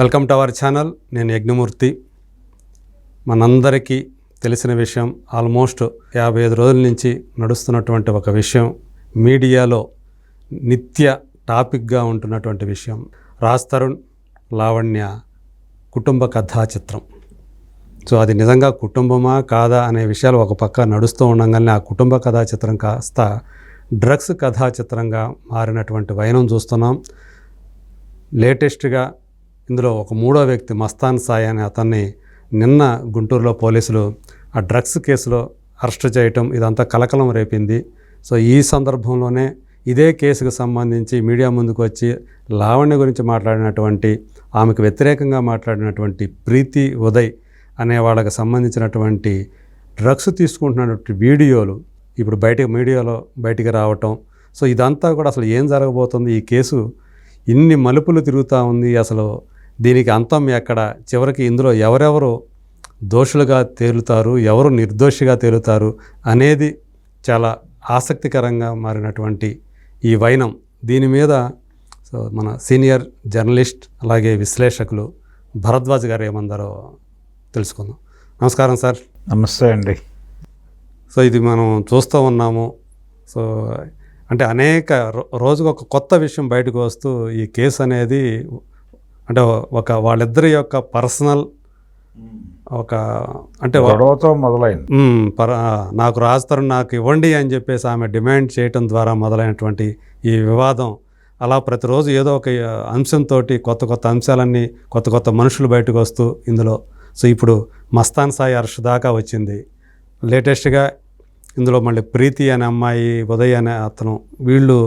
Welcome to our channel. నేను యజ్ఞమూర్తి. మనందరికీ తెలిసిన విషయం ఆల్మోస్ట్ యాభై ఐదు రోజుల నుంచి నడుస్తున్నటువంటి ఒక విషయం మీడియాలో నిత్య టాపిక్గా ఉంటున్నటువంటి విషయం రాజ్ తరుణ్ లావణ్య కుటుంబ కథా చిత్రం. సో అది నిజంగా కుటుంబమా కాదా అనే విషయాలు ఒక పక్క నడుస్తూ ఉండగానే ఆ కుటుంబ కథా చిత్రం కాస్త డ్రగ్స్ కథా చిత్రంగా మారినటువంటి వైనం చూస్తున్నాం. లేటెస్ట్గా ఇందులో ఒక మూడో వ్యక్తి మస్తాన్ సాయి అనే అతన్ని నిన్న గుంటూరులో పోలీసులు ఆ డ్రగ్స్ కేసులో అరెస్ట్ చేయటం ఇదంతా కలకలం రేపింది. సో ఈ సందర్భంలోనే ఇదే కేసుకు సంబంధించి మీడియా ముందుకు వచ్చి లావణ్య గురించి మాట్లాడినటువంటి ఆమెకు వ్యతిరేకంగా మాట్లాడినటువంటి ప్రీతి ఉదయ్ అనే వాళ్ళకి సంబంధించినటువంటి డ్రగ్స్ తీసుకుంటున్నటువంటి వీడియోలు ఇప్పుడు బయట మీడియాలో బయటికి రావటం. సో ఇదంతా కూడా అసలు ఏం జరగబోతుంది? ఈ కేసు ఇన్ని మలుపులు తిరుగుతూ ఉంది. అసలు దీనికి అంతం ఎక్కడ? చివరికి ఇందులో ఎవరెవరు దోషులుగా తేలుతారు? ఎవరు నిర్దోషిగా తేలుతారు? అనేది చాలా ఆసక్తికరంగా మారినటువంటి ఈ వైనం. దీని మీద సో మన సీనియర్ జర్నలిస్ట్ అలాగే విశ్లేషకులు భరద్వాజ్ గారు ఏమందారో తెలుసుకుందాం. నమస్కారం సార్. నమస్తే అండి. సో ఇది మనం చూస్తూ ఉన్నాము. సో అంటే అనేక రోజుకు ఒక కొత్త విషయం బయటకు వస్తూ ఈ కేసు అనేది అంటే ఒక వాళ్ళిద్దరి యొక్క పర్సనల్ ఒక అంటే గొడవతో మొదలైంది. మ్మ్, పర నాకు రాజతరు నాకు ఇవ్వండి అని చెప్పేసి ఆమె డిమాండ్ చేయటం ద్వారా మొదలైనటువంటి ఈ వివాదం. అలా ప్రతిరోజు ఏదో ఒక అంశంతో కొత్త కొత్త అంశాలన్నీ కొత్త కొత్త మనుషులు బయటకు వస్తూ ఇందులో. సో ఇప్పుడు మస్తాన్ సాయి అర్ష్ దాకా వచ్చింది. లేటెస్ట్గా ఇందులో మళ్ళీ ప్రీతి అనే అమ్మాయి ఉదయ్ అనే అతను వీళ్ళు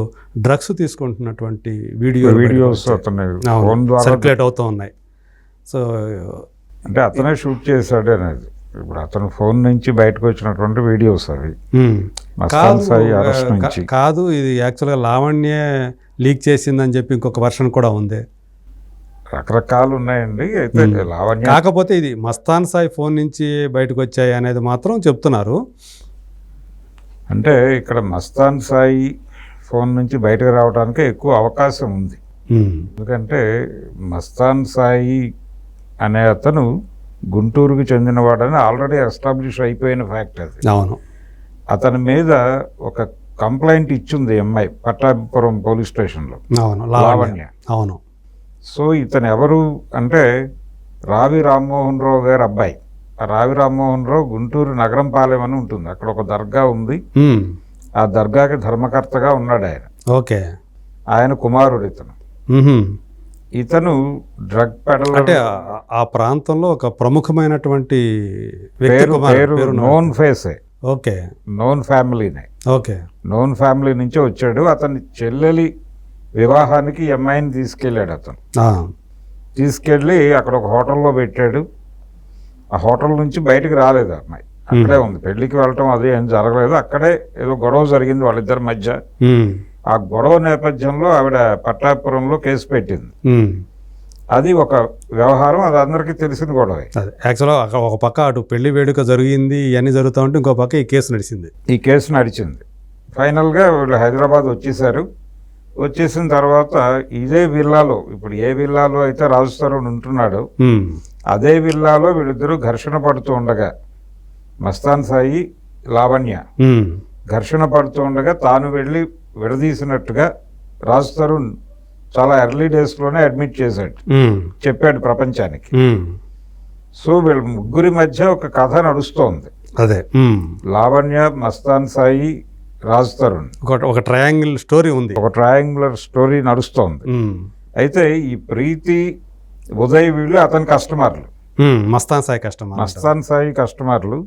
డ్రగ్స్ తీసుకుంటున్నటువంటి వీడియో వీడియోస్ సర్క్యులేట్ అవుతూ ఉన్నాయి. సో అంటే అతనే షూట్ చేశాడు అనేది. ఇప్పుడు అతను ఫోన్ నుంచి బయటకు వచ్చినటువంటి వీడియోస్ అవి. కాదు ఇది యాక్చువల్గా లావణ్య లీక్ చేసిందని చెప్పి ఇంకొక వర్షన్ కూడా ఉంది. రకరకాలు ఉన్నాయండి. అయితే లావణ్య కాకపోతే ఇది మస్తాన్ సాయి ఫోన్ నుంచి బయటకు వచ్చాయి అనేది మాత్రం చెప్తున్నారు. అంటే ఇక్కడ మస్తాన్ సాయి ఫోన్ నుంచి బయటకు రావడానికి ఎక్కువ అవకాశం ఉంది. ఎందుకంటే మస్తాన్ సాయి అనే అతను గుంటూరుకు చెందినవాడని ఆల్రెడీ ఎస్టాబ్లిష్ అయిపోయిన ఫ్యాక్ట్ అది. అవును. అతని మీద ఒక కంప్లైంట్ ఇచ్చింది ఎంఐ పట్టాభిపురం పోలీస్ స్టేషన్లో. అవును లావణ్య. అవును. సో ఇతను ఎవరు అంటే రావి రామ్మోహన్ రావు గారి అబ్బాయి. రావి రామ్మోహన్ రావు గుంటూరు నగరం పాలెం అని ఉంటుంది. అక్కడ ఒక దర్గా ఉంది. ఆ దర్గాకి ధర్మకర్తగా ఉన్నాడు ఆయన. ఓకే. ఆయన కుమారుడు ఇతను. ఇతను డ్రగ్ పెడలర్ అంటే ఆ- ప్రాంతంలో ఒక ప్రముఖమైనటువంటి పేరు. పేరు నోన్ ఫేసే. ఓకే. నోన్ ఫ్యామిలీనే. ఓకే. నోన్ ఫ్యామిలీ నుంచి వచ్చాడు. అతని చెల్లెలి వివాహానికి అమ్మాయిని తీసుకెళ్ళాడు అతను. తీసుకెళ్ళి అక్కడ ఒక హోటల్లో పెట్టాడు. ఆ హోటల్ నుంచి బయటికి రాలేదు అమ్మాయి. అక్కడే ఉంది. పెళ్ళికి వెళ్ళటం అది ఏం జరగలేదు. అక్కడే ఏదో గొడవ జరిగింది వాళ్ళిద్దరి మధ్య. ఆ గొడవ నేపథ్యంలో ఆవిడ పట్టాపురంలో కేసు పెట్టింది. అది ఒక వ్యవహారం అది అందరికీ తెలిసిన గొడవే. యాక్చువల్గా ఒక పక్క అటు పెళ్ళి వేడుక జరిగింది ఇవన్నీ జరుగుతూ ఉంటే ఇంకో పక్క ఈ కేసు నడిచింది. ఈ కేసు నడిచింది. ఫైనల్గా వీళ్ళు హైదరాబాద్ వచ్చేసారు. వచ్చేసిన తర్వాత ఇదే విల్లాలో ఇప్పుడు ఏ విల్లాలో అయితే రాజు తరుణ్ ఉంటున్నాడో. అదే విల్లాలో వీళ్ళిద్దరూ ఘర్షణ పడుతూ ఉండగా మస్తాన్ సాయి లావణ్య. ఘర్షణ పడుతూ ఉండగా తాను వెళ్ళి విడదీసినట్టుగా రాజు తరుణ్ చాలా ఎర్లీ డేస్లోనే అడ్మిట్ చేశాడు. చెప్పాడు ప్రపంచానికి. సో వీళ్ళ ముగ్గురి మధ్య ఒక కథ నడుస్తోంది అదే. లావణ్య మస్తాన్ సాయి రాజు తరుణ్ ఒక ట్రయాంగిల్ స్టోరీ ఉంది ఒక ట్రయాంగులర్ స్టోరీ నడుస్తోంది. అయితే ఈ ప్రీతి ఉదయ్ వీళ్ళు అతని కస్టమర్లు. మస్తాన్ సాయి కస్టమర్ మస్తాన్ సాయి కస్టమర్లు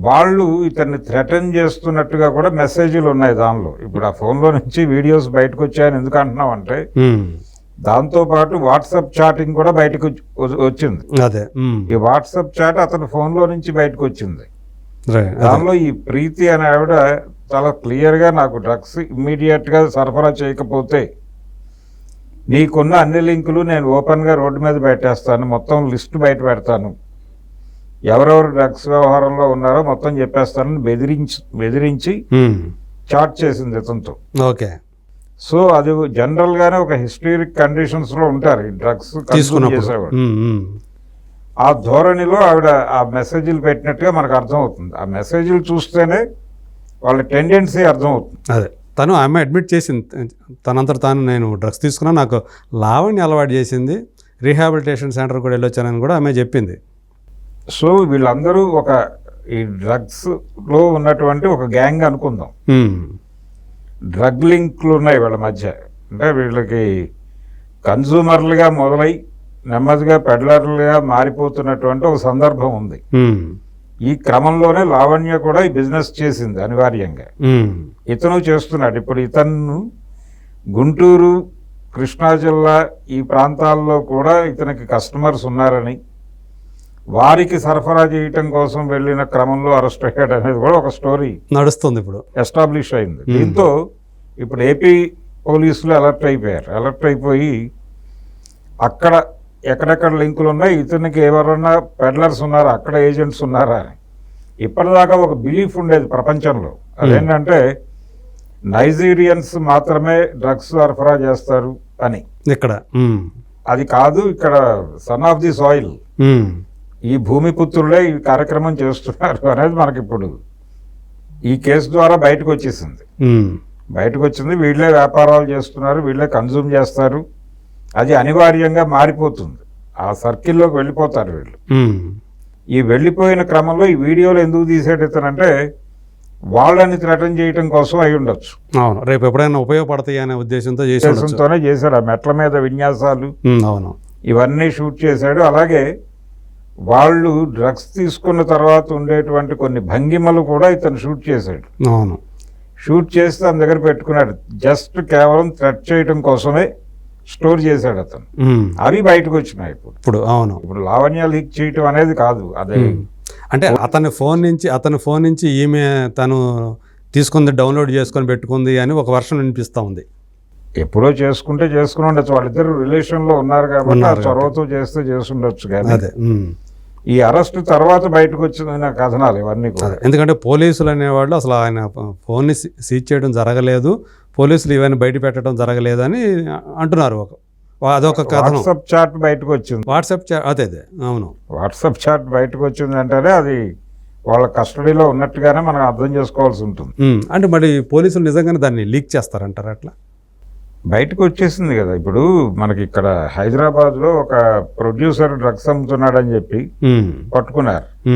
వాళ్ళు ఇతన్ని థ్రెటన్ చేస్తున్నట్టుగా కూడా మెసేజ్లు ఉన్నాయి దానిలో ఇప్పుడు ఆ ఫోన్లో నుంచి వీడియోస్ బయటకు వచ్చాయని ఎందుకు అంటున్నాం అంటే మ్మ్. దాంతో పాటు వాట్సాప్ చాటింగ్ కూడా బయటకు వచ్చి- వచ్చింది అదే. ఈ వాట్సాప్ చాట్ అతని ఫోన్లో నుంచి బయటకు వచ్చింది. దానిలో ఈ ప్రీతి అనే ఆవిడ చాలా క్లియర్గా నాకు డ్రగ్స్ ఇమ్మీడియట్గా సరఫరా చేయకపోతే నీకున్న అన్ని లింకులు నేను ఓపెన్గా రోడ్డు మీద పెట్టేస్తాను. మొత్తం లిస్టు బయట పెడతాను. ఎవరెవరు డ్రగ్స్ వ్యవహారంలో ఉన్నారో మొత్తం చెప్పేస్తానని బెదిరించి బెదిరించి. చాట్ చేసింది ఇతనితో. ఓకే. సో అది జనరల్గానే ఒక హిస్టరిక్ కండిషన్స్లో ఉంటారు. ఈ డ్రగ్స్ తీసుకున్నప్పుడు. చేసేవాడు. ఆ ధోరణిలో ఆవిడ ఆ మెసేజ్లు పెట్టినట్టుగా మనకు అర్థమవుతుంది. ఆ మెసేజ్లు చూస్తేనే వాళ్ళ టెండెన్సీ అర్థమవుతుంది. అదే. తను ఆమె అడ్మిట్ చేసింది. తనంతట తాను నేను డ్రగ్స్ తీసుకున్నా నాకు లావణ్య అలవాటు చేసింది. రీహాబిలిటేషన్ సెంటర్ కూడా వెళ్ళొచ్చానని కూడా ఆమె చెప్పింది. సో వీళ్ళందరూ ఒక ఈ డ్రగ్స్లో ఉన్నటువంటి ఒక గ్యాంగ్ అనుకుందాం. డ్రగ్ లింక్లు ఉన్నాయి వీళ్ళ మధ్య. అంటే వీళ్ళకి కన్సూమర్లుగా మొదలై నెమ్మదిగా పెడ్లర్లుగా మారిపోతున్నటువంటి ఒక సందర్భం ఉంది. ఈ క్రమంలోనే లావణ్య కూడా ఈ బిజినెస్ చేసింది అనివార్యంగా. ఇతను చేస్తున్నాడు. ఇప్పుడు ఇతను గుంటూరు కృష్ణా జిల్లా ఈ ప్రాంతాల్లో కూడా ఇతనికి కస్టమర్స్ ఉన్నారని వారికి సరఫరా చేయటం కోసం వెళ్ళిన క్రమంలో అరెస్ట్ అయ్యాడు అనేది కూడా ఒక స్టోరీ నడుస్తుంది ఇప్పుడు. ఎస్టాబ్లిష్ అయింది. దీంతో ఇప్పుడు ఏపీ పోలీసులు అలర్ట్ అయిపోయారు. అలర్ట్ అయిపోయి అక్కడ ఎక్కడెక్కడ లింకులు ఉన్నాయి? ఇతనికి ఎవరన్నా పెడ్లర్స్ ఉన్నారా? అక్కడ ఏజెంట్స్ ఉన్నారా అని. ఇప్పటిదాకా ఒక బిలీఫ్ ఉండేది ప్రపంచంలో. అదేంటంటే నైజీరియన్స్ మాత్రమే డ్రగ్స్ సరఫరా చేస్తారు అని. ఇక్కడ. అది కాదు ఇక్కడ సన్ ఆఫ్ ది సాయిల్ ఈ భూమిపుత్రులే ఈ కార్యక్రమం చేస్తున్నారు అనేది మనకి ఇప్పుడు ఈ కేసు ద్వారా బయటకు వచ్చేసింది. బయటకు వచ్చింది వీళ్ళే వ్యాపారాలు చేస్తున్నారు వీళ్ళే కన్జ్యూమ్ చేస్తారు. అది అనివార్యంగా మారిపోతుంది. ఆ సర్కిల్లోకి వెళ్ళిపోతారు వీళ్ళు. ఈ వెళ్ళిపోయిన క్రమంలో ఈ వీడియోలు ఎందుకు తీసేటతనంటే వాళ్ళని థ్రెటన్ చేయటం కోసం అయి ఉండొచ్చు. అవును. రేపు ఎప్పుడైనా ఉపయోగపడతాయి అనే ఉద్దేశంతో ఉద్దేశంతోనే చేశాడు ఆ మెట్ల మీద విన్యాసాలు. అవును. ఇవన్నీ షూట్ చేశాడు. అలాగే వాళ్ళు డ్రగ్స్ తీసుకున్న తర్వాత ఉండేటువంటి కొన్ని భంగిమలు కూడా ఇతను షూట్ చేశాడు. అవును. షూట్ చేస్తే తన దగ్గర పెట్టుకున్నాడు. జస్ట్ కేవలం థ్రెట్ చేయటం కోసమే స్టోర్ చేశాడు అతను. అవి బయటకు వచ్చినాయి ఇప్పుడు. ఇప్పుడు అవును. ఇప్పుడు లావణ్య లీక్ చేయటం అనేది కాదు అదే. అంటే అతని ఫోన్ నుంచి అతని ఫోన్ నుంచి ఈమె తను తీసుకుంది డౌన్లోడ్ చేసుకొని పెట్టుకుంది అని ఒక వర్షం వినిపిస్తూ ఉంది. ఎప్పుడో చేసుకుంటే చేసుకుని ఉండొచ్చు. వాళ్ళిద్దరు రిలేషన్లో ఉన్నారు కాబట్టి ఆ చొరవతో చేస్తే చేస్తుండొచ్చు కానీ అదే ఈ అరెస్ట్ తర్వాత బయటకు వచ్చిన కథనాలు ఇవన్నీ కూడా. ఎందుకంటే పోలీసులు అనేవాళ్ళు అసలు ఆయన ఫోన్ని సీజ్ చేయడం జరగలేదు. పోలీసులు ఇవన్నీ బయట పెట్టడం జరగలేదు అని అంటున్నారు ఒక అదొక కథనం. వాట్సాప్ చాట్ బయటకు వచ్చింది. వాట్సాప్ చా- అదే అదే అవును. వాట్సాప్ చాట్ బయటకు వచ్చింది అంటేనే అది వాళ్ళ కస్టడీలో ఉన్నట్టుగానే మనం అర్థం చేసుకోవాల్సి ఉంటుంది. అంటే మరి పోలీసులు నిజంగానే దాన్ని లీక్ చేస్తారంటారు అట్లా? బయటకు వచ్చేసింది కదా ఇప్పుడు మనకి ఇక్కడ హైదరాబాద్లో ఒక ప్రొడ్యూసర్ డ్రగ్స్ అమ్ముతున్నాడని చెప్పి పట్టుకున్నారు.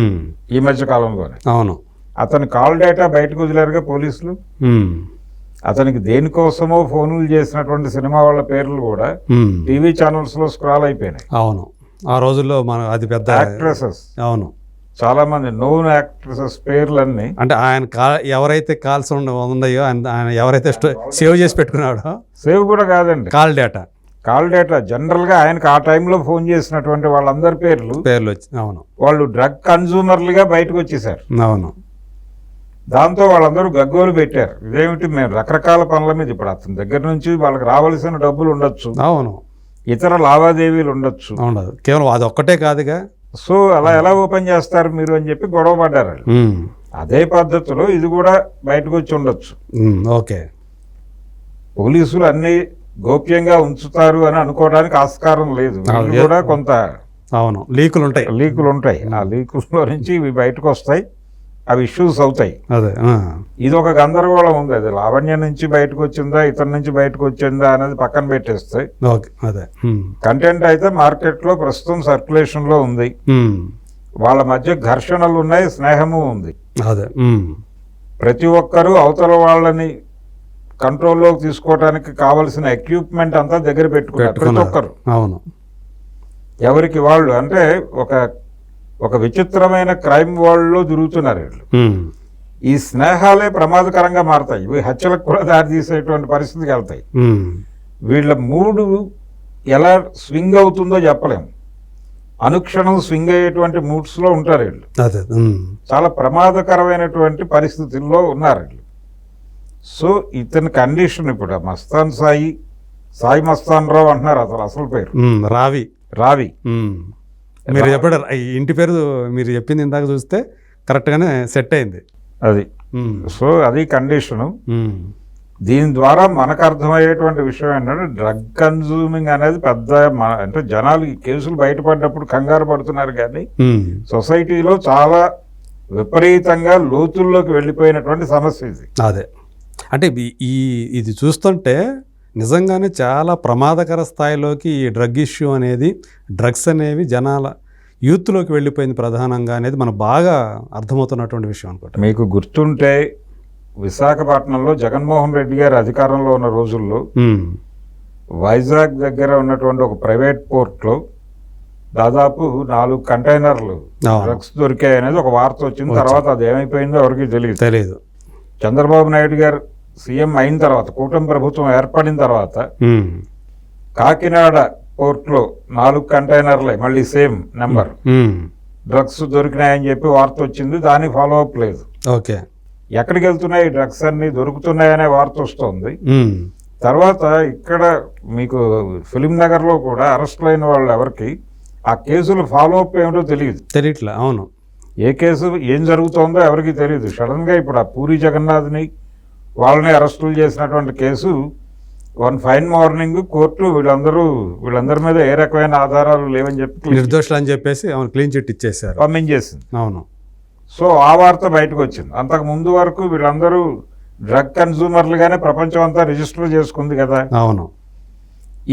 ఈ మధ్య కాలంలోనే. అవును. అతని కాల్ డేటా బయటకు వదిలేరుగా పోలీసులు? అతనికి దేనికోసమో ఫోన్లు చేసినటువంటి సినిమా వాళ్ళ పేర్లు కూడా టీవీ ఛానల్స్లో స్క్రాల్ అయిపోయినాయి. అవును. ఆ రోజుల్లో మన అది పెద్ద యాక్ట్రెసెస్. అవును. చాలా మంది నోన్ యాక్ట్రెసెస్ పేర్లన్నీ అంటే ఆయన కా ఎవరైతే కాల్స్ ఉన్నాయో ఆయన ఎవరైతే సేవ్ చేసి పెట్టుకున్నాడో సేవ్ కూడా కాదండి. Call data. కాల్ డేటా జనరల్గా ఆయనకు ఆ టైంలో ఫోన్ చేసినటువంటి వాళ్ళందరి పేర్లు పేర్లు వచ్చి అవును. వాళ్ళు డ్రగ్ కన్సూమర్లుగా బయటకు వచ్చేసారు. అవును. దాంతో వాళ్ళందరూ గగ్గోలు పెట్టారు. ఇదేమిటి మేము రకరకాల పనుల మీద ఇప్పుడు అతని దగ్గర నుంచి వాళ్ళకి రావాల్సిన డబ్బులు ఉండొచ్చు. అవును. ఇతర లావాదేవీలు ఉండొచ్చు. ఉండదు. కేవలం అది ఒక్కటే కాదుగా? సో అలా ఎలా ఓపెన్ చేస్తారు మీరు అని చెప్పి గొడవ పడ్డారు అదే పద్ధతిలో ఇది కూడా బయటకు వచ్చి ఉండొచ్చు. ఓకే. పోలీసులు అన్ని గోప్యంగా ఉంచుతారు అని అనుకోవడానికి ఆస్కారం లేదు. కూడా కొంత అవును. లీకులు ఉంటాయి లీకులు ఉంటాయి ఆ లీకుల్లో నుంచి ఇవి బయటకు వస్తాయి. అవి ఇష్యూస్ అవుతాయి. అదే ఇది ఒక గందరగోళం ఉంది. అది లావణ్య నుంచి బయటకు వచ్చిందా ఇతని నుంచి బయటకు వచ్చిందా అనేది పక్కన పెట్టేస్తే ఓకే అదే. కంటెంట్ అయితే మార్కెట్లో ప్రస్తుతం సర్క్యులేషన్లో ఉంది. వాళ్ళ మధ్య ఘర్షణలు ఉన్నాయి స్నేహము ఉంది. అదే ప్రతి ఒక్కరూ అవతల వాళ్ళని కంట్రోల్లోకి తీసుకోవడానికి కావలసిన ఎక్విప్మెంట్ అంతా దగ్గర పెట్టుకున్నారు ప్రతి ఒక్కరు. అవును. ఎవరికి వాళ్ళు అంటే ఒక ఒక విచిత్రమైన క్రైమ్ వరల్డ్లో తిరుగుతున్నారు వీళ్ళు. ఈ స్నేహాలే ప్రమాదకరంగా మారతాయి. ఇవి హత్యలకు కూడా దారితీసేటువంటి పరిస్థితికి వెళ్తాయి. వీళ్ళ మూడు ఎలా స్వింగ్ అవుతుందో చెప్పలేం. అనుక్షణం స్వింగ్ అయ్యేటువంటి మూడ్స్లో ఉంటారు వీళ్ళు. చాలా ప్రమాదకరమైనటువంటి పరిస్థితుల్లో ఉన్నారు వీళ్ళు. సో ఇతని కండిషన్ ఇప్పుడు మస్తాన్ సాయి సాయి మస్తాన్ రావు అంటున్నారు అసలు అసలు పేరు. రావి. రావి. మీరు చెప్పాడు ఈ ఇంటి పేరు మీరు చెప్పింది ఇందాక చూస్తే కరెక్ట్గానే సెట్ అయింది. అది. సో అది కండిషను. దీని ద్వారా మనకు అర్థమయ్యేటువంటి విషయం ఏంటంటే డ్రగ్ కన్జ్యూమింగ్ అనేది పెద్ద అంటే జనాలు ఈ కేసులు బయటపడ్డప్పుడు కంగారు పడుతున్నారు కానీ సొసైటీలో చాలా విపరీతంగా లోతుల్లోకి వెళ్ళిపోయినటువంటి సమస్య ఇది. అదే. అంటే ఈ ఇది చూస్తుంటే నిజంగానే చాలా ప్రమాదకర స్థాయిలోకి ఈ డ్రగ్ ఇష్యూ అనేది డ్రగ్స్ అనేవి జనాల యూత్లోకి వెళ్ళిపోయింది ప్రధానంగా అనేది మనకు బాగా అర్థమవుతున్నటువంటి విషయం అనుకుంటా. మీకు గుర్తుంటే విశాఖపట్నంలో జగన్మోహన్ రెడ్డి గారు అధికారంలో ఉన్న రోజుల్లో వైజాగ్ దగ్గర ఉన్నటువంటి ఒక ప్రైవేట్ పోర్ట్లో దాదాపు నాలుగు కంటైనర్లు. డ్రగ్స్ దొరికాయి అనేది ఒక వార్త వచ్చింది. తర్వాత అది ఏమైపోయిందో ఎవరికి తెలియదు. తెలీదు. చంద్రబాబు నాయుడు గారు సీఎం అయిన తర్వాత కూటమి ప్రభుత్వం ఏర్పడిన తర్వాత కాకినాడ పోర్ట్లో నాలుగు కంటైనర్లే మళ్ళీ సేమ్ నెంబర్. డ్రగ్స్ దొరికినాయని చెప్పి వార్త వచ్చింది దాని ఫాలో అప్ లేదు. ఓకే. ఎక్కడికి వెళ్తున్నాయి డ్రగ్స్ అన్ని దొరుకుతున్నాయనే వార్త వస్తుంది. తర్వాత ఇక్కడ మీకు ఫిలిం నగర్లో కూడా అరెస్టులైన వాళ్ళు ఎవరికి ఆ కేసులు ఫాలో అప్ ఏమిటో తెలియదు. తెలియట్లే అవును. ఏ కేసు ఏం జరుగుతోందో ఎవరికి తెలియదు. సడన్గా ఇప్పుడు ఆ పూరి జగన్నాథ్ని వాళ్ళని అరెస్టులు చేసినటువంటి case one fine morning court వీళ్ళందరూ వీళ్ళందరి మీద ఏ రకమైన ఆధారాలు లేవని చెప్పి నిర్దోషులు అని చెప్పేసి అవును క్లీన్ చిట్ ఇచ్చేసారు పంపించేసింది అవును. సో ఆ వార్త బయటకు వచ్చింది. అంతకు ముందు వరకు వీళ్ళందరూ డ్రగ్ కన్సూమర్లుగానే ప్రపంచం అంతా రిజిస్టర్ చేసుకుంది కదా. అవును.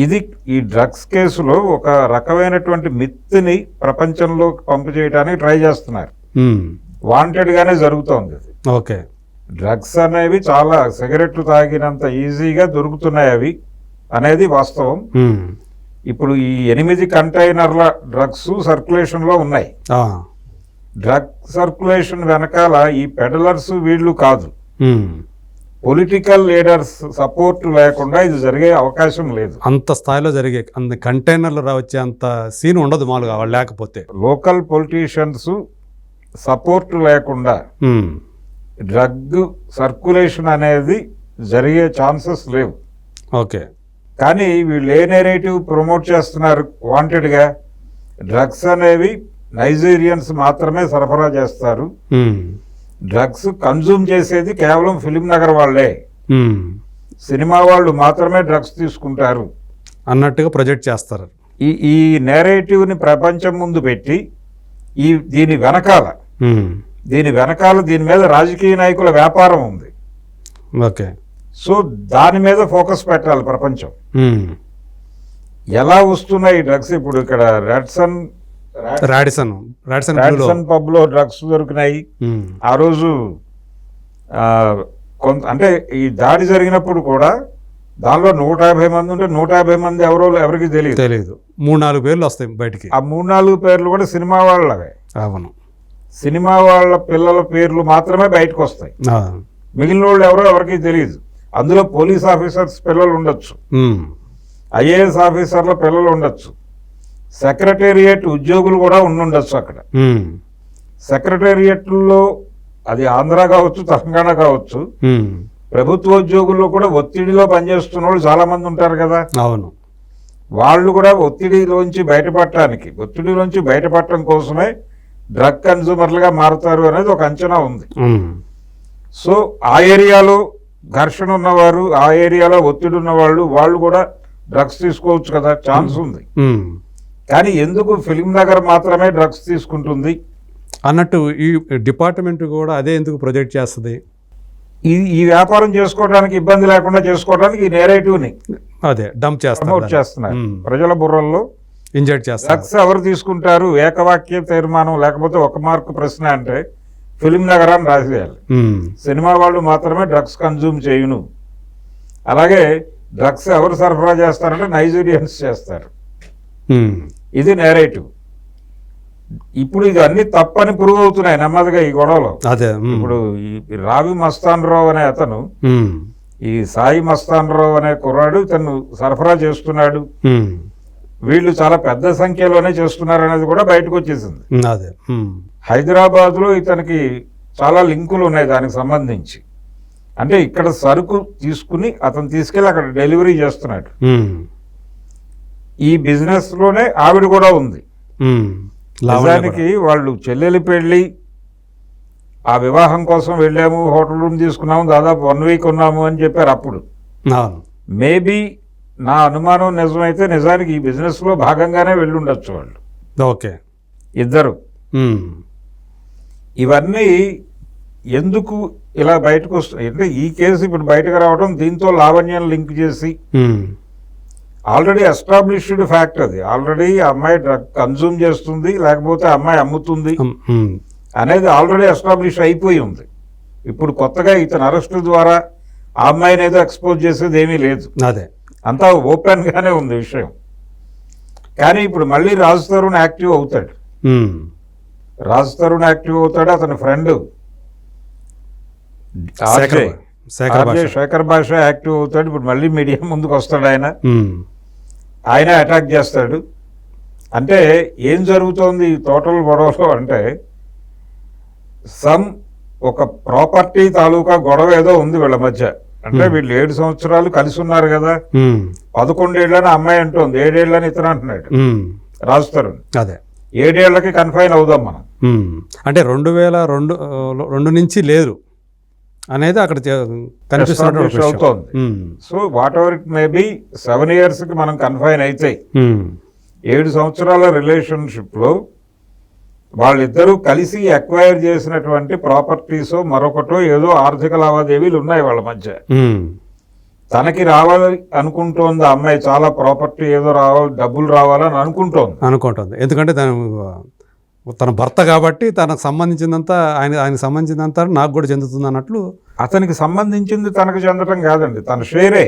ఇది ఈ డ్రగ్స్ కేసులో ఒక రకమైనటువంటి మిత్ని ప్రపంచంలో పంపు చేయడానికి ట్రై చేస్తున్నారు. ఉమ్, వాంటెడ్ గానే జరుగుతోంది ఓకే. డ్రగ్స్ అనేవి చాలా సిగరెట్లు తాగినంత ఈజీగా దొరుకుతున్నాయి అవి అనేది వాస్తవం. ఇప్పుడు ఈ ఎనిమిది కంటైనర్ల డ్రగ్స్ సర్క్యులేషన్లో ఉన్నాయి డ్రగ్ సర్క్యులేషన్ వెనకాల ఈ పెడలర్స్ వీళ్ళు కాదు. పొలిటికల్ లీడర్స్ సపోర్ట్ లేకుండా ఇది జరిగే అవకాశం లేదు. అంత స్థాయిలో జరిగే అంత కంటైనర్లు రా వచ్చే అంత సీన్ ఉండదు మామూలుగా వాళ్ళు లేకపోతే. లోకల్ పొలిటీషియన్స్ సపోర్ట్ లేకుండా డ్రగ్ సర్క్యులేషన్ అనేది జరిగే ఛాన్సెస్ లేవు. ఓకే. కానీ వీళ్ళు ఏ నెరేటివ్ ప్రమోట్ చేస్తున్నారు వాంటెడ్గా? డ్రగ్స్ అనేవి నైజీరియన్స్ మాత్రమే సరఫరా చేస్తారు. డ్రగ్స్ కన్జ్యూమ్ చేసేది కేవలం ఫిలిం నగర్ వాళ్ళే. సినిమా వాళ్ళు మాత్రమే డ్రగ్స్ తీసుకుంటారు. అన్నట్టుగా ప్రొజెక్ట్ చేస్తారు. ఈ ఈ నేరేటివ్ని ప్రపంచం ముందు పెట్టి ఈ దీని వెనకాల దీని వెనకాల దీని మీద రాజకీయ నాయకుల వ్యాపారం ఉంది. ఓకే. సో దాని మీద ఫోకస్ పెట్టాలి ప్రపంచం. ఎలా వస్తున్నాయి డ్రగ్స్? ఇప్పుడు ఇక్కడ రాడ్సన్ రాడిసన్ రాడిసన్ పబ్లో డ్రగ్స్ దొరికినాయి. ఆ రోజు కొంత అంటే ఈ దాడి జరిగినప్పుడు కూడా దానిలో నూట యాభై మంది ఉంటే నూట యాభై మంది ఎవరో ఎవరికి తెలియదు. తెలీదు. మూడు నాలుగు పేర్లు వస్తాయి బయటికి. ఆ మూడు నాలుగు పేర్లు కూడా సినిమా వాళ్ళవే. అవును. సినిమా వాళ్ళ పిల్లల పేర్లు మాత్రమే బయటకు వస్తాయి. మిగిలిన వాళ్ళు ఎవరో ఎవరికి తెలియదు అందులో పోలీస్ ఆఫీసర్స్ పిల్లలు ఉండొచ్చు. ఐఏఎస్ ఆఫీసర్ల పిల్లలు ఉండొచ్చు. సెక్రటేరియట్ ఉద్యోగులు కూడా ఉండుండొచ్చు అక్కడ. సెక్రటేరియట్లో అది ఆంధ్ర కావచ్చు తెలంగాణ కావచ్చు ప్రభుత్వ ఉద్యోగుల్లో కూడా ఒత్తిడిలో పనిచేస్తున్న వాళ్ళు చాలా మంది ఉంటారు కదా. అవును. వాళ్ళు కూడా ఒత్తిడిలోంచి బయటపడటానికి ఒత్తిడిలోంచి బయటపడటం కోసమే డ్రగ్ కన్సూమర్లుగా మారుతారు అనేది ఒక అంచనా ఉంది. సో ఆ ఏరియాలో ఘర్షణ ఉన్నవారు ఆ ఏరియాలో ఒత్తిడి ఉన్నవాళ్ళు వాళ్ళు కూడా డ్రగ్స్ తీసుకోవచ్చు కదా ఛాన్స్ ఉంది. కానీ ఎందుకు ఫిలిం నగర్ మాత్రమే డ్రగ్స్ తీసుకుంటుంది? అన్నట్టు ఈ డిపార్ట్మెంట్ కూడా అదే ఎందుకు ప్రొజెక్ట్ చేస్తుంది? ఈ ఈ వ్యాపారం చేసుకోవడానికి ఇబ్బంది లేకుండా చేసుకోవడానికి ఈ నేరేటివ్ని అదే డంప్ చేస్తున్నారు. ప్రజల బుర్రల్లో ఇంజెక్ట్ చేస్తారు డ్రగ్స్ ఎవరు తీసుకుంటారు? ఏకవాక్య తీర్మానం లేకపోతే ఒక మార్కు ప్రశ్న అంటే ఫిలిం నగరాన్ని రాసేయాలి సినిమా వాళ్ళు మాత్రమే డ్రగ్స్ కన్జ్యూమ్ చేయును. అలాగే డ్రగ్స్ ఎవరు సరఫరా చేస్తారంటే నైజీరియన్స్ చేస్తారు. ఇది నేరేటివ్. ఇప్పుడు ఇది అన్ని తప్పని ప్రూవ్ అవుతున్నాయి నెమ్మదిగా ఈ గొడవలో. అదే ఇప్పుడు రావి మస్తాన్ రావు అనే అతను ఈ సాయి మస్తాన్ రావు అనే కుర్రాడు తను సరఫరా చేస్తున్నాడు. వీళ్ళు చాలా పెద్ద సంఖ్యలోనే చేస్తున్నారు అనేది కూడా బయటకు వచ్చేసింది. అదే. ఉమ్, హైదరాబాద్లో ఇతనికి చాలా లింకులు ఉన్నాయి దానికి సంబంధించి. అంటే ఇక్కడ సరుకు తీసుకుని అతను తీసుకెళ్ళి అక్కడ డెలివరీ చేస్తున్నాడు. ఈ బిజినెస్లోనే ఆవిడ కూడా ఉంది. నిజానికి వాళ్ళు చెల్లెలి పెళ్ళి ఆ వివాహం కోసం వెళ్ళాము హోటల్ రూమ్ తీసుకున్నాము దాదాపు వన్ వీక్ ఉన్నాము అని చెప్పారు అప్పుడు. మేబీ నా అనుమానం నిజమైతే నిజానికి ఈ బిజినెస్లో భాగంగానే వెళ్ళి ఉండొచ్చు వాళ్ళు. ఓకే. ఇద్దరు. ఇవన్నీ ఎందుకు ఇలా బయటకు వస్తాయి అంటే ఈ కేసు ఇప్పుడు బయటకు రావడం దీంతో లావణ్యం లింక్ చేసి. ఆల్రెడీ ఎస్టాబ్లిష్డ్ ఫ్యాక్ట్ అది. ఆల్రెడీ అమ్మాయి డ్రగ్ కన్జ్యూమ్ చేస్తుంది లేకపోతే అమ్మాయి అమ్ముతుంది. అనేది ఆల్రెడీ ఎస్టాబ్లిష్ అయిపోయి ఉంది. ఇప్పుడు కొత్తగా ఇతను అరెస్టు ద్వారా ఆ అమ్మాయిని ఏదో ఎక్స్పోజ్ చేసేది ఏమీ లేదు. అదే. అంతా ఓపెన్గానే ఉంది విషయం. కానీ ఇప్పుడు మళ్ళీ రాజు తరుణ్ యాక్టివ్ అవుతాడు. రాజు తరుణ్ యాక్టివ్ అవుతాడు అతని ఫ్రెండ్. శేఖర్ భాష యాక్టివ్ అవుతాడు. ఇప్పుడు మళ్ళీ మీడియా ముందుకు వస్తాడు ఆయన. ఆయన అటాక్ చేస్తాడు. అంటే ఏం జరుగుతోంది ఈ టోటల్ గొడవలో అంటే సమ్ ఒక ప్రాపర్టీ తాలూకా గొడవ ఏదో ఉంది వీళ్ళ మధ్య. అంటే. వీళ్ళు ఏడు సంవత్సరాలు కలిసి ఉన్నారు కదా. పదకొండేళ్ళని అమ్మాయి అంటోంది ఏడేళ్ళని ఇతను అంటున్నాడు. రాజుతారు అదే ఏడేళ్ళకి కన్ఫైన్ అవుదాం మనం. అంటే రెండు వేల రెండు రెండు నుంచి లేరు అనేది అక్కడ. అవుతోంది. So whatever it may be seven ఇయర్స్కి మనం కన్ఫైన్ అయితే. ఏడు సంవత్సరాల రిలేషన్షిప్లో వాళ్ళిద్దరూ కలిసి అక్వైర్ చేసినటువంటి ప్రాపర్టీస్ మరొకటో ఏదో ఆర్థిక లావాదేవీలు ఉన్నాయి వాళ్ళ మధ్య. తనకి రావాలి అనుకుంటోంది ఆ అమ్మాయి చాలా ప్రాపర్టీ ఏదో రావాలి డబ్బులు రావాలని అనుకుంటోంది. అనుకుంటుంది. ఎందుకంటే తను తన భర్త కాబట్టి తనకు సంబంధించిందంతా ఆయన ఆయనకు సంబంధించిందంతా నాకు కూడా చెందుతుంది అన్నట్లు అతనికి సంబంధించింది తనకు చెందటం కాదండి తన షేరే.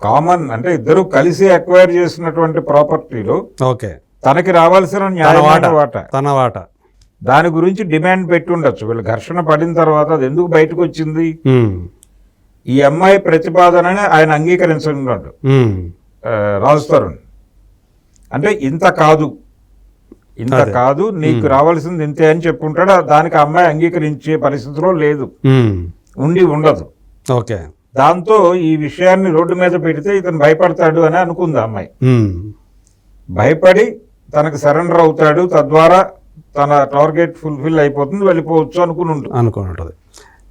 కామన్ అంటే ఇద్దరు కలిసి అక్వైర్ చేసినటువంటి ప్రాపర్టీలో ఓకే. తనకి రావాల్సిన తన న్యాయమైన వాట తన వాట. దాని గురించి డిమాండ్ పెట్టి ఉండొచ్చు వీళ్ళు ఘర్షణ పడిన తర్వాత అది ఎందుకు బయటకు వచ్చింది. ఈ అమ్మాయి ప్రతిపాదనని ఆయన అంగీకరించున్నాడు రాజు తరుణ్. అంటే ఇంత కాదు. ఇంత. కాదు నీకు. రావాల్సింది ఇంతే అని చెప్పుంటాడు. దానికి అమ్మాయి అంగీకరించే పరిస్థితిలో లేదు. ఉండి ఉండదు. ఓకే. దాంతో ఈ విషయాన్ని రోడ్డు మీద పెడితే ఇతను భయపడతాడు అని అనుకుంది అమ్మాయి. భయపడి తనకు సరెండర్ అవుతాడు తద్వారా తన టార్గెట్ ఫుల్ఫిల్ అయిపోతుంది వెళ్ళిపోవచ్చు అనుకుని ఉంటుంది అనుకుని ఉంటుంది.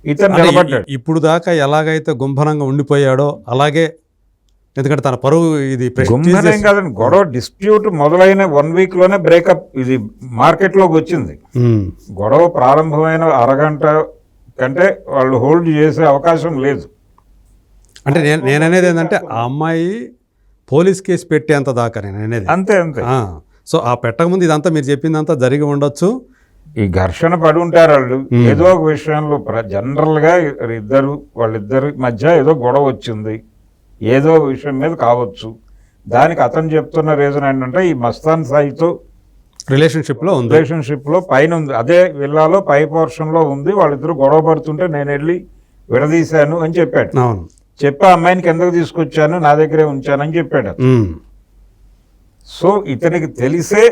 ఇతను నిలబడ్డాడు. ఇప్పుడు దాకా ఎలాగైతే గుంభనంగా ఉండిపోయాడో అలాగే ఎందుకంటే తన పరువు ఇది prestigious- కాదండి గొడవ డిస్ప్యూట్ మొదలైన వన్ వీక్లోనే బ్రేకప్ ఇది మార్కెట్లోకి వచ్చింది. గొడవ ప్రారంభమైన అరగంట కంటే వాళ్ళు హోల్డ్ చేసే అవకాశం లేదు. అంటే నేను నేను అనేది ఏంటంటే ఆ అమ్మాయి పోలీస్ కేసు పెట్టేంత దాకా నేను అనేది అంతే. అంతే సో ఆ పెట్టకముందు ఇదంతా మీరు చెప్పిందంతా జరిగి ఉండొచ్చు. ఈ ఘర్షణ పడి ఉంటారు వాళ్ళు. ఏదో ఒక విషయంలో ప్ర- జనరల్గా ఇద్దరు వాళ్ళిద్దరి మధ్య ఏదో గొడవ వచ్చింది. ఏదో విషయం మీద కావచ్చు. దానికి అతను చెప్తున్న రీజన్ ఏంటంటే ఈ మస్తాన్ సాయితో రిలేషన్షిప్లో ఉంది. రిలేషన్షిప్లో పైన ఉంది. అదే విల్లాలో పై పోర్షన్లో ఉంది. వాళ్ళిద్దరు గొడవ పడుతుంటే నేను వెళ్ళి విడదీశాను అని చెప్పాడు. చెప్పి ఆ అమ్మాయిని కిందకు తీసుకొచ్చాను నా దగ్గరే ఉంచానని చెప్పాడు. సో ఇతనికి తెలిసే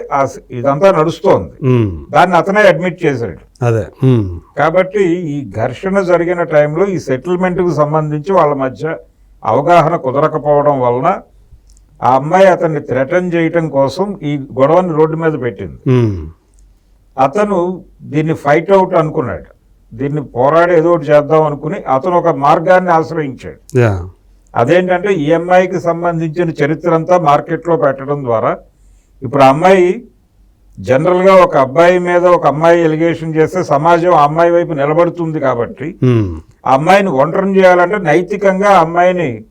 ఇదంతా నడుస్తోంది. దాన్ని అతనే అడ్మిట్ చేశాడు. అదే. కాబట్టి ఈ ఘర్షణ జరిగిన టైంలో ఈ సెటిల్మెంట్కు సంబంధించి వాళ్ళ మధ్య అవగాహన కుదరకపోవడం వలన ఆ అమ్మాయి అతన్ని థ్రెటన్ చేయటం కోసం ఈ గొడవని రోడ్డు మీద పెట్టింది. అతను దీన్ని ఫైట్ అవుట్ అనుకున్నాడు. దీన్ని పోరాడి ఏదో ఒకటి చేద్దాం అనుకుని అతను ఒక మార్గాన్ని ఆశ్రయించాడు. అదేంటంటే ఈ అమ్మాయికి సంబంధించిన చరిత్ర అంతా మార్కెట్లో పెట్టడం ద్వారా ఇప్పుడు అమ్మాయి జనరల్గా ఒక అబ్బాయి మీద ఒక అమ్మాయి ఎలిగేషన్ చేస్తే సమాజం ఆ అమ్మాయి వైపు నిలబడుతుంది కాబట్టి అమ్మాయిని ఒంటరిని చేయాలంటే నైతికంగా అమ్మాయిని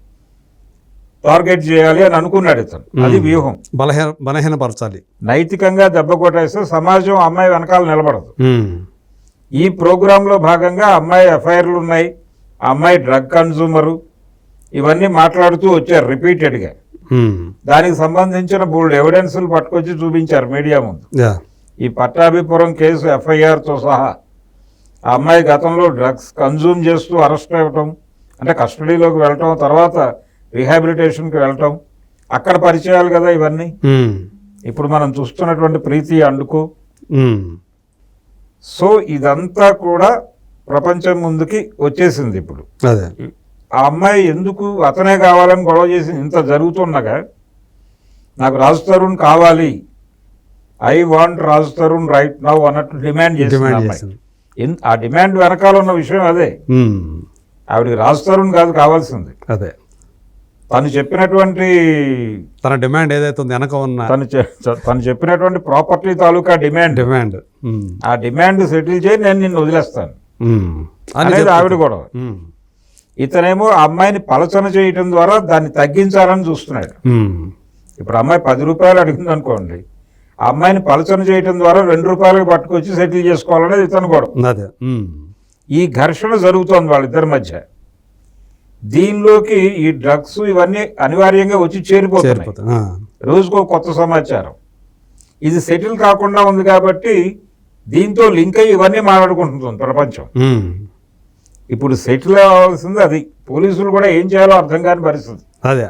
టార్గెట్ చేయాలి అని అనుకున్నాడు ఇతను. అది వ్యూహం. బలహీన బలహీనపరచాలి. నైతికంగా దెబ్బ కొట్టేస్తే సమాజం అమ్మాయి వెనకాల నిలబడదు. ఈ ప్రోగ్రాంలో భాగంగా అమ్మాయి ఎఫ్ఐఆర్లు ఉన్నాయి. అమ్మాయి డ్రగ్ కన్సూమరు ఇవన్నీ మాట్లాడుతూ వచ్చారు రిపీటెడ్గా. దానికి సంబంధించిన బోల్డ్ ఎవిడెన్స్లు పట్టుకొచ్చి చూపించారు మీడియా ముందు. ఈ పట్టాభిపురం కేసు ఎఫ్ఐఆర్తో సహా ఆ అమ్మాయి గతంలో డ్రగ్స్ కన్జ్యూమ్ చేస్తూ అరెస్ట్ అవ్వటం అంటే కస్టడీలోకి వెళ్ళటం తర్వాత రీహాబిలిటేషన్కి వెళ్ళటం అక్కడ పరిచయాలు కదా ఇవన్నీ. ఇప్పుడు మనం చూస్తున్నటువంటి ప్రీతి అండుకో. సో ఇదంతా కూడా ప్రపంచం ముందుకి వచ్చేసింది ఇప్పుడు. అదే. ఆ అమ్మాయి ఎందుకు అతనే కావాలని గొడవ చేసి ఇంత జరుగుతుండగా నాకు రాజు తరుణ్ కావాలి. I want Raju Tarun right now అన్నట్టు డిమాండ్ చేసింది ఆ డిమాండ్ వెనకాల ఉన్న విషయం అదే. ఆవిడకి రాజ్ తరుణ్ కాదు కావాల్సింది. అదే. తను చెప్పినటువంటి తన డిమాండ్ ఏదైతే ఉంది వెనక ఉన్న తను తను చెప్పినటువంటి ప్రాపర్టీ తాలూకా డిమాండ్. డిమాండ్. ఆ డిమాండ్ సెటిల్ చేయి నేను నిన్ను వదిలేస్తాను. అనేది. ఆవిడ గొడవ. ఇతనేమో ఆ అమ్మాయిని పలచన చేయటం ద్వారా దాన్ని తగ్గించాలని చూస్తున్నాడు. ఇప్పుడు అమ్మాయి పది రూపాయలు అడిగింది అనుకోండి ఆ అమ్మాయిని పలచన చేయటం ద్వారా రెండు రూపాయలకు పట్టుకొచ్చి సెటిల్ చేసుకోవాలనేది ఇతను ఉమ్, ఈ ఘర్షణ జరుగుతోంది వాళ్ళిద్దరి మధ్య. దీనిలోకి ఈ డ్రగ్స్ ఇవన్నీ అనివార్యంగా వచ్చి చేరిపోతున్నాయి. రోజుకో కొత్త సమాచారం. ఇది సెటిల్ కాకుండా ఉంది కాబట్టి దీంతో లింక్ అయ్యి ఇవన్నీ మాట్లాడుకుంటుంది ప్రపంచం. ఇప్పుడు సెటిల్ అవ్వాల్సింది అది. పోలీసులు కూడా ఏం చేయాలో అర్థం కాని పరిస్థితి. అదే.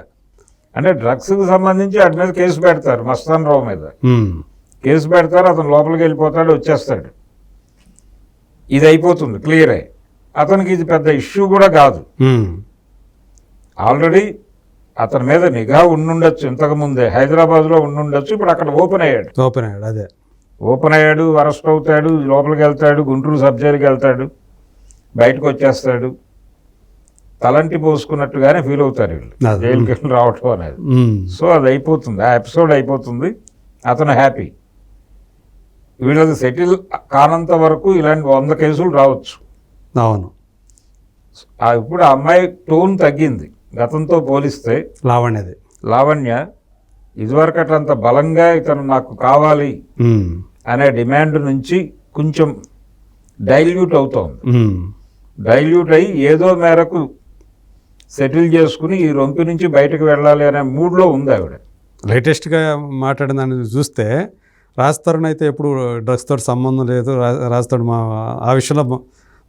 అంటే డ్రగ్స్కి సంబంధించి అటు మీద కేసు పెడతారు మస్తాన్ రావు మీద. కేసు పెడతారు అతను లోపలికి వెళ్ళిపోతాడు వచ్చేస్తాడు. ఇది అయిపోతుంది క్లియరే అతనికి ఇది పెద్ద ఇష్యూ కూడా కాదు. ఆల్రెడీ అతని మీద నిఘా ఉండుండొచ్చు. ఇంతకు ముందే హైదరాబాద్లో ఉండుండొచ్చు. ఇప్పుడు అక్కడ ఓపెన్ అయ్యాడు. ఓపెన్ అయ్యాడు అదే. ఓపెన్ అయ్యాడు అరెస్ట్ అవుతాడు లోపలికి వెళ్తాడు గుంటూరు సబ్ జైలుకి వెళ్తాడు. బయటకు వచ్చేస్తాడు. తలంటి పోసుకున్నట్టుగానే ఫీల్ అవుతారు వీళ్ళు. జైలుకి వెళ్ళి రావటం అనేది. సో అది అయిపోతుంది. ఆ ఎపిసోడ్ అయిపోతుంది. అతను హ్యాపీ. వీళ్ళది సెటిల్ కానంత వరకు ఇలాంటి వంద కేసులు రావచ్చు. అవును. ఇప్పుడు ఆ అమ్మాయి టోన్ తగ్గింది. గతంతో పోలిస్తే లావణ్యది. లావణ్య ఇదివరకట అంత బలంగా ఇతను నాకు కావాలి అనే డిమాండ్ నుంచి కొంచెం డైల్యూట్ అవుతోంది. డైల్యూట్ అయ్యి ఏదో మేరకు సెటిల్ చేసుకుని ఈ రొంపి నుంచి బయటకు వెళ్ళాలి అనే మూడ్లో ఉంది ఆవిడ. లేటెస్ట్గా మాట్లాడిన దాన్ని చూస్తే రాజ్ తరుణ్ అయితే ఎప్పుడు డ్రగ్స్ తోటి సంబంధం లేదు. రా- రాజ్ తరుణ్ మా ఆ విషయంలో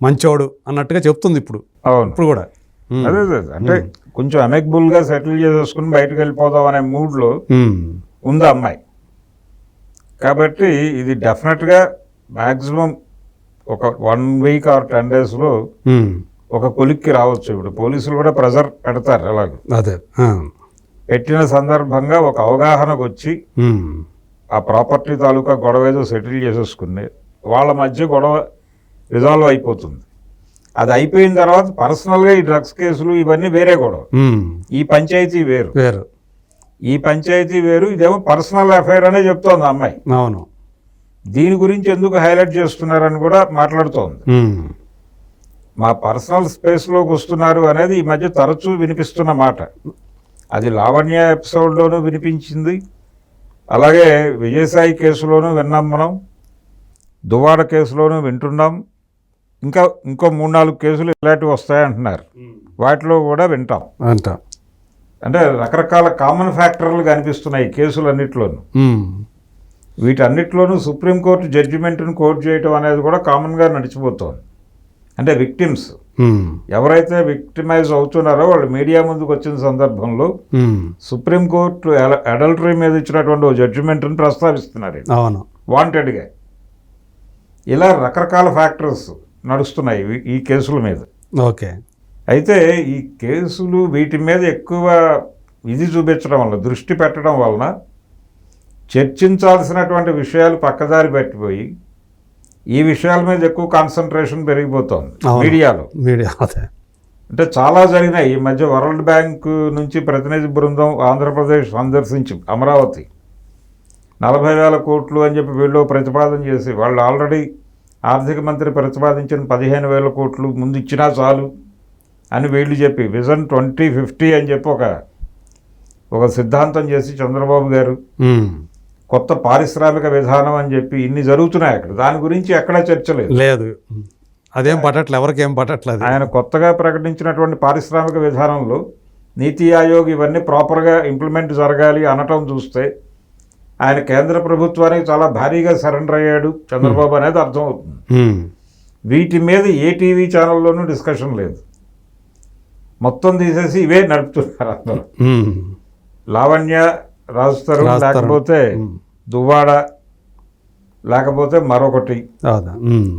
మంచోడు అన్నట్టుగా చెప్తుంది ఇప్పుడు. అవును. ఇప్పుడు కూడా. అదే అంటే కొంచెం amicable గా సెటిల్ చేసేసుకుని బయటకు వెళ్ళిపోదాం అనే మూడ్లో ఉంది అమ్మాయి. కాబట్టి ఇది డెఫినెట్గా మ్యాక్సిమం ఒక వన్ వీక్ ఆర్ టెన్ డేస్లో ఒక కొలిక్కి రావచ్చు ఇప్పుడు. పోలీసులు కూడా ప్రెజర్ పెడతారు అలాగ. అదే. పెట్టిన సందర్భంగా ఒక అవగాహనకు వచ్చి ఉమ్, ఆ ప్రాపర్టీ తాలూకా గొడవ ఏదో సెటిల్ చేసేసుకుని వాళ్ళ మధ్య గొడవ రిజాల్వ్ అయిపోతుంది. అది అయిపోయిన తర్వాత పర్సనల్గా ఈ డ్రగ్స్ కేసులు ఇవన్నీ వేరే గొడవ. ఉమ్, ఈ పంచాయతీ వేరు. వేరు. ఈ పంచాయతీ వేరు. ఇదేమో పర్సనల్ అఫైర్ అనే చెప్తోంది అమ్మాయి. అవును. దీని గురించి ఎందుకు హైలైట్ చేస్తున్నారని కూడా మాట్లాడుతోంది. మా పర్సనల్ స్పేస్లోకి వస్తున్నారు అనేది ఈ మధ్య తరచూ వినిపిస్తున్న మాట. అది లావణ్య ఎపిసోడ్లోనూ వినిపించింది. అలాగే విజయసాయి కేసులోనూ విన్నాం మనం. దువాడ కేసులోనూ వింటున్నాం. ఇంకా ఇంకో మూడు నాలుగు కేసులు ఇలాంటివి వస్తాయంటున్నారు. వాటిలో కూడా వింటాం. అంట. అంటే రకరకాల కామన్ ఫ్యాక్టర్లు కనిపిస్తున్నాయి కేసులన్నిట్లోనూ. వీటన్నిటిలోనూ సుప్రీంకోర్టు జడ్జిమెంట్ను కోర్టు చేయటం అనేది కూడా కామన్గా నడిచిపోతోంది. అంటే విక్టిమ్స్ ఎవరైతే విక్టిమైజ్ అవుతున్నారో వాళ్ళు మీడియా ముందుకు వచ్చిన సందర్భంలో సుప్రీంకోర్టు అడల్టరీ మీద ఇచ్చినటువంటి ఓ జడ్జిమెంట్ని ప్రస్తావిస్తున్నారు అవును. వాంటెడ్గా ఇలా రకరకాల ఫ్యాక్టర్స్ నడుస్తున్నాయి ఈ- ఈ కేసుల మీద. ఓకే. అయితే ఈ కేసులు వీటి మీద ఎక్కువ ఇది చూపించడం వల్ల దృష్టి పెట్టడం వలన చర్చించాల్సినటువంటి విషయాలు పక్కదారి పెట్టిపోయి ఈ విషయాల మీద ఎక్కువ కాన్సన్ట్రేషన్ పెరిగిపోతోంది. మీడియాలో. మీడియా అంటే చాలా జరిగినాయి. ఈ మధ్య వరల్డ్ బ్యాంక్ నుంచి ప్రతినిధి బృందం ఆంధ్రప్రదేశ్ సందర్శించి అమరావతి. నలభై వేల కోట్లు అని చెప్పి వీళ్ళు ప్రతిపాదన చేసి వాళ్ళు ఆల్రెడీ ఆర్థిక మంత్రి ప్రతిపాదించిన పదిహేను వేల కోట్లు ముందు ఇచ్చినా చాలు అని వీళ్ళు చెప్పి విజన్ ట్వంటీ ఫిఫ్టీ అని చెప్పి ఒక ఒక సిద్ధాంతం చేసి చంద్రబాబు గారు కొత్త పారిశ్రామిక విధానం అని చెప్పి ఇన్ని జరుగుతున్నాయి అక్కడ. దాని గురించి ఎక్కడా చర్చ లేదు. లేదు. అదేం పట్టట్లే ఎవరికేం పట్టట్లేదు ఆయన కొత్తగా ప్రకటించినటువంటి పారిశ్రామిక విధానంలో నీతి ఆయోగ్ ఇవన్నీ ప్రాపర్గా ఇంప్లిమెంట్ జరగాలి అనటం చూస్తే ఆయన కేంద్ర ప్రభుత్వానికి చాలా భారీగా సరెండర్ అయ్యాడు చంద్రబాబు అనేది అర్థమవుతుంది వీటి మీద ఏ టీవీ ఛానల్లోనూ డిస్కషన్ లేదు. మొత్తం తీసేసి ఇవే నడుపుతున్నారు అందరూ. లావణ్య తరుణ్. లేకపోతే. దువ్వాడ లేకపోతే మరొకటి.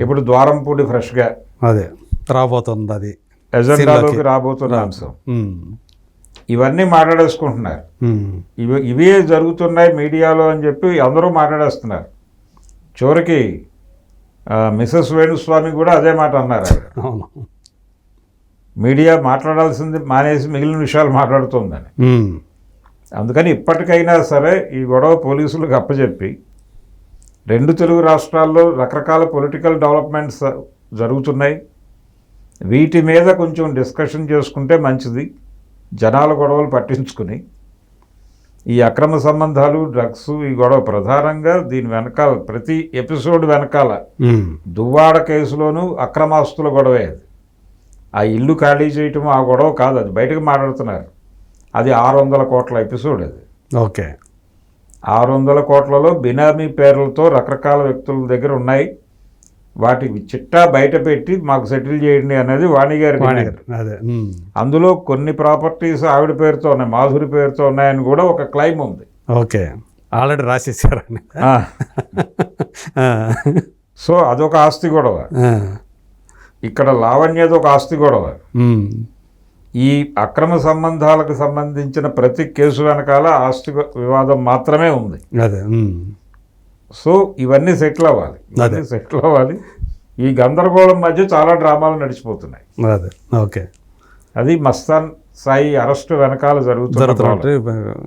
ఇప్పుడు ద్వారంపూడి ఫ్రెష్గా. అదే రాబోతుంది అది. ఎజెండాలోకి. రాబోతున్న అంశం. ఇవన్నీ మాట్లాడేసుకుంటున్నారు. ఇవి ఇవే జరుగుతున్నాయి మీడియాలో అని చెప్పి అందరూ మాట్లాడేస్తున్నారు. చివరికి మిసెస్ వేణుస్వామి కూడా అదే మాట అన్నారు. అవును. మీడియా మాట్లాడాల్సింది మానేసి మిగిలిన విషయాలు మాట్లాడుతుందని. అందుకని ఇప్పటికైనా సరే ఈ గొడవ పోలీసులకు అప్పచెప్పి రెండు తెలుగు రాష్ట్రాల్లో రకరకాల పొలిటికల్ డెవలప్మెంట్స్ జరుగుతున్నాయి. వీటి మీద కొంచెం డిస్కషన్ చేసుకుంటే మంచిది. జనాల గొడవలు పట్టించుకుని. ఈ అక్రమ సంబంధాలు డ్రగ్స్ ఈ గొడవ ప్రధానంగా దీని వెనకాల ప్రతి ఎపిసోడ్ వెనకాల దువ్వాడ కేసులోనూ అక్రమాస్తుల గొడవే అది. ఆ ఇల్లు ఖాళీ చేయటం ఆ గొడవ కాదు అది బయటకు మాట్లాడుతున్నారు. అది ఆరు వందల కోట్ల ఎపిసోడ్ అది. ఓకే. ఆరు వందల కోట్లలో బినామీ పేర్లతో రకరకాల వ్యక్తుల దగ్గర ఉన్నాయి. వాటికి చిట్టా బయట పెట్టి మాకు సెటిల్ చేయండి అనేది వాణి గారి వాణి డిమాండ్. గారు, అదే అందులో కొన్ని ప్రాపర్టీస్ ఆవిడ పేరుతో ఉన్నాయి మాధురి పేరుతో ఉన్నాయని కూడా ఒక క్లైమ్ ఉంది. ఓకే. ఆల్రెడీ రాసేసారని సో అదొక ఆస్తి గొడవ. ఇక్కడ లావణ్యది ఒక ఆస్తి గొడవ. ఈ అక్రమ సంబంధాలకు సంబంధించిన ప్రతి కేసు వెనకాల ఆస్తి వివాదం మాత్రమే ఉంది. అదే సో ఇవన్నీ సెటిల్ అవ్వాలి. ఇవన్నీ సెటిల్ అవ్వాలి. ఈ గందరగోళం మధ్య చాలా డ్రామాలు నడిచిపోతున్నాయి. అదే ఓకే. అది మస్తాన్ సాయి అరెస్ట్ వెనకాల. జరుగుతున్నట్టు